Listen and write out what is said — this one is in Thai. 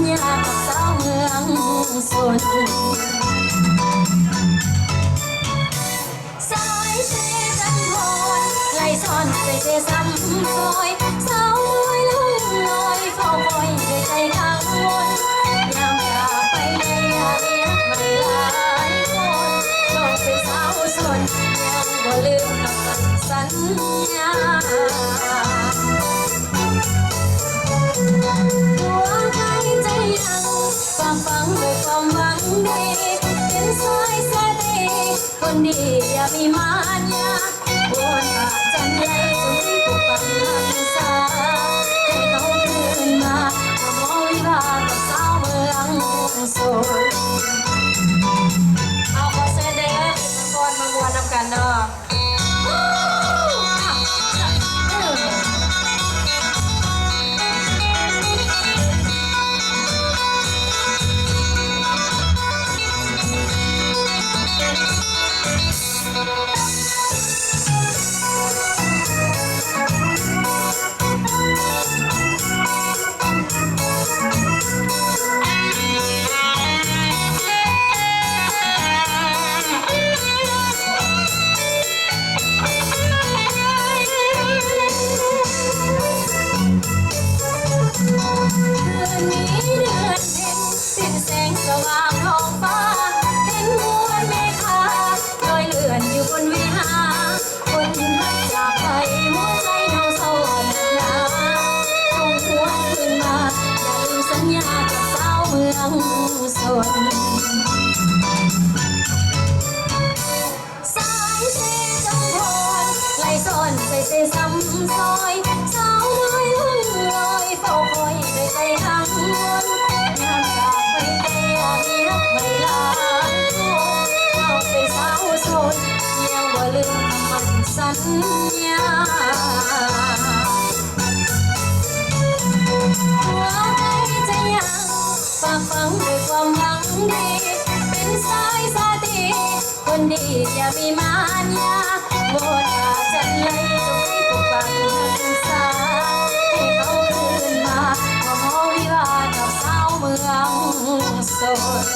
ญญากับสาวเมืองสนสายเซจันทรไหลซ่อนใจเซซ้ำซอยสาวลอยลุ่มลอยเฝ้าคอยด้วยใจกังวลยามจากไปในอาเรียกไม่หลายคนน้องเป็นสาวสนยังบ่ลืมคำสัญญา ความหวังดีเป็นสายสาดีคนดีอย่ามีมายาบนปากจันไรคนที่ผู้ฟังหันษาให้เขาคืนมาขโมยวิวากับสาวเมืองโส สนสายเซจังพรไหลซ่อนไปเซซ้ำซอยสาวน้อยลุ่งลอยเฝ้าคอยด้วยใจกังวลยามจากไปแต่มีรักไม่ลาคนเราเป็นสาวโสดยังบ่ลืมคำมั่นสัญญา ดีเป็นสายสาตีคนดีอย่ามีมารยาโบราณจันเลยจงให้ปกปักรักษาให้เขาคืนมาขอวิวากับสาวเมืองสน